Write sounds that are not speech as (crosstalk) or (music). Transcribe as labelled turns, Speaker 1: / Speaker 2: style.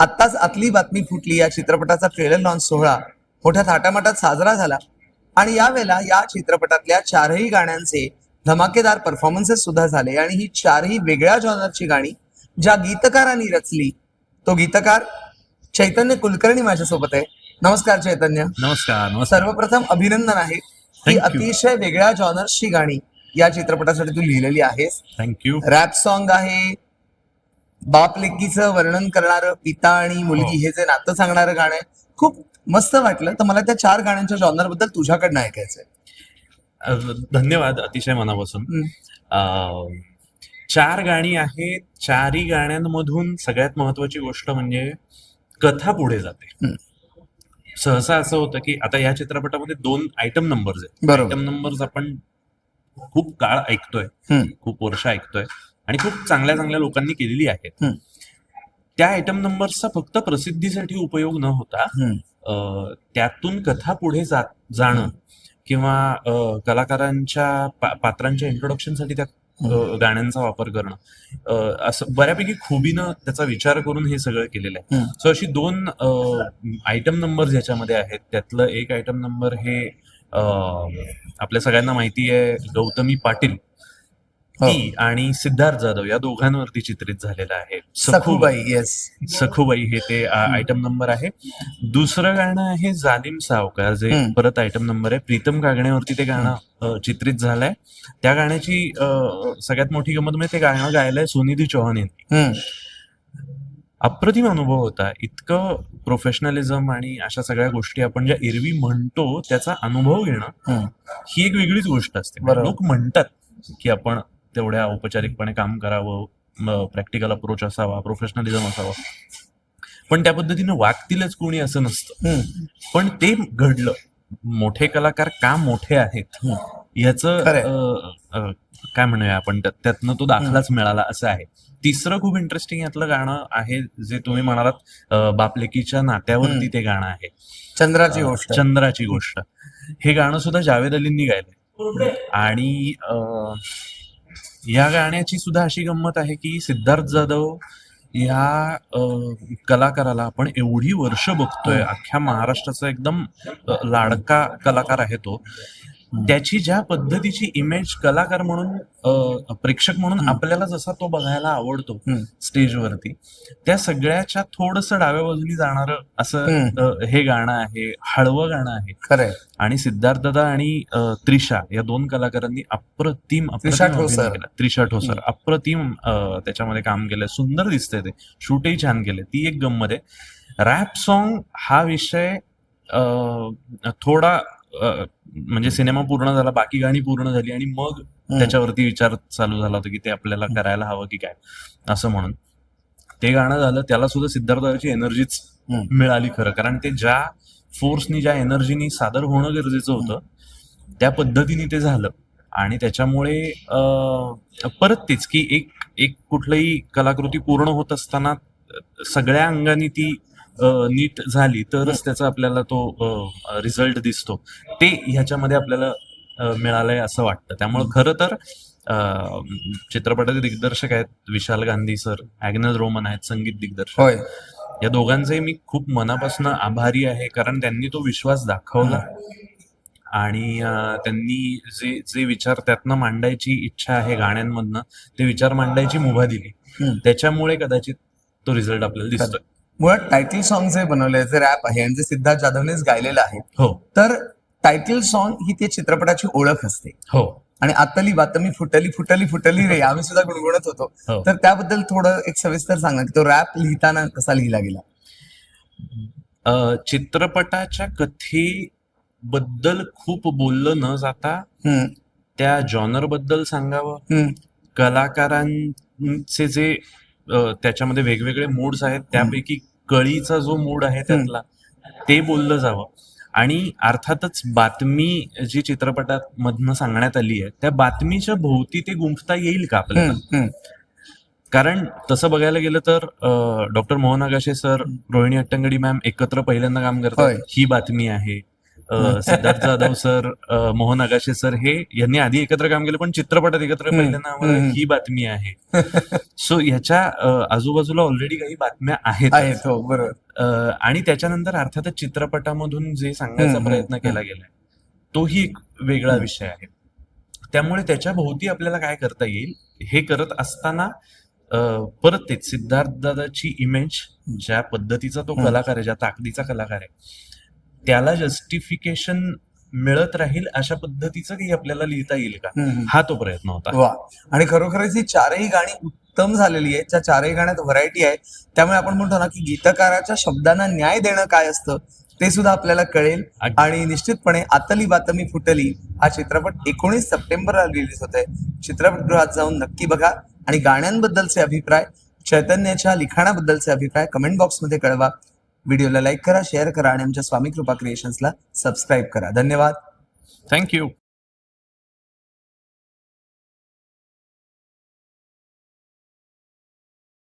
Speaker 1: आत्ताच आतली बातमी फुटली. या चित्रपटाचा ट्रेलर लॉन्च सोहळा मोठ्या थाटामाटात साजरा झाला. आणि यावेळेला या चित्रपटातल्या चारही गाण्यांचे धमाकेदार परफॉर्मन्सेस सुद्धा झाले. आणि ही चारही वेगळ्या जॉनरची गाणी ज्या गीतकारांनी रचली. तो गीतकार चैतन्य कुलकर्णी माझ्यासोबत आहे. नमस्कार चैतन्य.
Speaker 2: नमस्कार नमस्कार.
Speaker 1: सर्वप्रथम अभिनंदन आहे. की
Speaker 2: you.
Speaker 1: अतिशय वेगळ्या जॉनर्सची गाणी या चित्रपटासाठी तू लिहिलेली आहेस.
Speaker 2: थँक्यू
Speaker 1: रॅप सॉन्ग आहे बाप लेकीचं वर्णन करणारं पिता आणि मुलगी
Speaker 2: हो.
Speaker 1: हे जे नातं सांगणारं गाणं आहे खूप मस्त वाटलं. तर मला त्या चार गाण्यांच्या जॉनरबद्दल तुझ्याकडनं ऐकायचंय.
Speaker 2: धन्यवाद अतिशय मनापासून. चार गाणी आहेत. चारही गाण्यांमधून सगळ्यात महत्वाची गोष्ट म्हणजे कथा पुढे जाते. सहसा असं होतं की आता या चित्रपटामध्ये दोन आयटम नंबर्स आहेत. आयटम नंबर्स आपण खूप काळ ऐकतोय. खूप वर्ष ऐकतोय. आणि खूप चांगल्या चांगल्या लोकांनी केलेली आहेत.
Speaker 1: त्या
Speaker 2: त्या आयटम नंबर्सचा फक्त प्रसिद्धीसाठी उपयोग न होता त्यातून कथा पुढे जाणं किंवा कलाकारांच्या पा- पात्रांच्या इंट्रोडक्शनसाठी त्या अ, गाण्यांचा वापर करणं असं बऱ्यापैकी खुबीनं त्याचा विचार करून हे सगळं केलेलं आहे. सो अशी दोन आयटम नंबर ह्याच्यामध्ये आहेत त्यातलं एक आयटम नंबर हे आपल्या सगळ्यांना माहिती आहे गौतमी पाटील. ती आणि सिद्धार्थ जाधव या दोघांवरती चित्रित झालेलं आहे.
Speaker 1: सखूबाई येस
Speaker 2: सखूबाई हे ते आयटम नंबर आहे. दुसरं गाणं आहे जालिम सावकार जे. परत आयटम नंबर आहे. प्रीतम कागण्यावरती ते गाणं चित्रित झालंय. त्या गाण्याची सगळ्यात मोठी गंमत म्हणजे ते गाणं गायलंय सुनिधी चौहान यांनी. अप्रतिम अनुभव होता. इतकं प्रोफेशनलिझम आणि अशा सगळ्या गोष्टी आपण ज्या एरवी म्हणतो त्याचा अनुभव घेणं ही एक वेगळीच गोष्ट असते. लोक म्हणतात की आपण तेवढ्या औपचारिकपणे काम करावं प्रॅक्टिकल अप्रोच असावा प्रोफेशनलिझम असावा. पण त्या पद्धतीनं वागतीलच कोणी असं नसतं. पण ते घडलं. मोठे कलाकार का मोठे आहेत. याचं काय म्हणूया आपण? त्यात- त्यातनं तो दाखलाच मिळाला असं आहे. तिसरं खूप इंटरेस्टिंग यातलं गाणं आहे जे तुम्ही म्हणालात बापलेकीच्या नात्यावरती. ते गाणं आहे.
Speaker 1: चंद्राची गोष्ट.
Speaker 2: चंद्राची गोष्ट. हे गाणं सुद्धा जावेद अलींनी गायलंय. आणि या गाण्याची सुद्धा अशी गंमत आहे की सिद्धार्थ जाधव या कलाकाराला आपण एवढी वर्ष बघतोय. अख्ख्या महाराष्ट्राचा एकदम लाडका कलाकार आहे तो. त्याची ज्या पद्धतीची इमेज कलाकार म्हणून प्रेक्षक म्हणून. आपल्याला जसा तो बघायला आवडतो. स्टेजवरती त्या सगळ्याच्या थोडस डाव्या बाजूनी जाणारं असं हे गाणं आहे हळवं गाणं आहे.
Speaker 1: खरंय
Speaker 2: आणि सिद्धार्थ दादा आणि त्रिशा या दोन कलाकारांनी अप्रतिम अप्रतिम
Speaker 1: त्रिशा ठोसर.
Speaker 2: केला. त्रिशा ठोसर. अप्रतिम त्याच्यामध्ये काम केलंय. सुंदर दिसतंय ते. शूटही छान केलंय. ती एक गंमत आहे. रॅप सॉन्ग हा विषय थोडा म्हणजे सिनेमा पूर्ण झाला बाकी गाणी पूर्ण झाली आणि मग त्याच्यावरती विचार चालू झाला होता की ते आपल्याला करायला हवं की काय असं म्हणून. ते गाणं झालं त्याला सुद्धा सिद्धार्थाची एनर्जीच. मिळाली खरं. कारण ते ज्या फोर्सनी ज्या एनर्जीनी सादर होणं गरजेचं होतं त्या पद्धतीने ते झालं. आणि त्याच्यामुळे परत तेच की एक एक कुठलंही कलाकृती पूर्ण होत असताना सगळ्या अंगाने ती नीट झाली तरच त्याचा आपल्याला तो रिझल्ट दिसतो. ते ह्याच्यामध्ये आपल्याला मिळालंय असं वाटतं. त्यामुळे खरं तर चित्रपटाचे दिग्दर्शक आहेत Vishal Gandhi sir Agnes Roman आहेत संगीत दिग्दर्शक.
Speaker 1: होय.
Speaker 2: या दोघांचे मी खूप मनापासून आभारी आहे कारण त्यांनी तो विश्वास दाखवला. आणि त्यांनी जे जे विचार त्यातनं मांडायची इच्छा आहे गाण्यांमधनं ते विचार मांडायची मुभा दिली. त्याच्यामुळे कदाचित तो रिझल्ट आपल्याला दिसतोय.
Speaker 1: मुळात टायटल सॉन्ग जे बनवले जे रॅप आहे आणि जे सिद्धार्थ जाधवनेच गायलेलं आहे
Speaker 2: हो.
Speaker 1: तर टायटल सॉन्ग ही त्या चित्रपटाची ओळख असते.
Speaker 2: हो.
Speaker 1: आणि आतली बातमी फुटली फुटली फुटली रे आम्ही सुद्धा गुणगुणत होतो.
Speaker 2: हो.
Speaker 1: तर त्याबद्दल थोडं एक सविस्तर सांगा की तो रॅप लिहिताना कसा लिहिला गेला?
Speaker 2: चित्रपटाच्या कथेबद्दल खूप बोललं न जाता त्या जॉनरबद्दल सांगावं कलाकारांचे जे त्याच्यामध्ये वेगवेगळे मूड्स आहेत त्यापैकी कळीचा जो मूड आहे त्यातला ते बोललं जावं आणि अर्थातच बातमी जी चित्रपटात मधनं सांगण्यात आली आहे त्या बातमीच्या भोवती ते गुंफता येईल का आपल्याला. कारण तसं बघायला गेलं तर doctor Mohan Agashe sir Rohini Hattangadi ma'am एकत्र पहिल्यांदा काम. करतात ही बातमी आहे सिद्धार्थ जाधव सर मोहन आगाशे सर हे यांनी आधी एकत्र काम केलं पण चित्रपटात एकत्र पहिल्यांदा आम्हाला. ही बातमी आहे (laughs) सो ह्याच्या आजूबाजूला ऑलरेडी काही बातम्या आहेत
Speaker 1: हो बरोबर
Speaker 2: आणि त्याच्यानंतर अर्थातच चित्रपटामधून जे सांगायचा प्रयत्न केला गेलाय तोही एक वेगळा. विषय आहे त्यामुळे त्याच्या भोवती आपल्याला काय करता येईल हे करत असताना परत तेच सिद्धार्थ दादाची इमेज ज्या पद्धतीचा तो. कलाकार आहे ज्या ताकदीचा कलाकार आहे त्याला जस्टिफिकेशन मिळत राहील अशा पद्धतीचं काही आपल्याला लिहिता येईल का. हा तो प्रयत्न होता.
Speaker 1: वा. आणि खरोखरच ही चारही गाणी उत्तम झालेली आहेत. त्या चारही गाण्यात व्हरायटी आहे त्यामुळे आपण म्हणतो ना की गीतकाराच्या शब्दांना न्याय देणं काय असतं ते सुद्धा आपल्याला कळेल. आणि निश्चितपणे आतली बातमी फुटली. हा चित्रपट एकोणीस सप्टेंबरला रिलीज होतोय. चित्रपटगृहात जाऊन नक्की बघा. आणि गाण्यांबद्दलचे अभिप्राय चैतन्याच्या लिखाणाबद्दलचे अभिप्राय कमेंट बॉक्समध्ये कळवा. व्हिडिओला लाईक करा शेअर करा आणि आमच्या स्वामी कृपा क्रिएशन्सला सबस्क्राईब करा. धन्यवाद.
Speaker 2: थँक्यू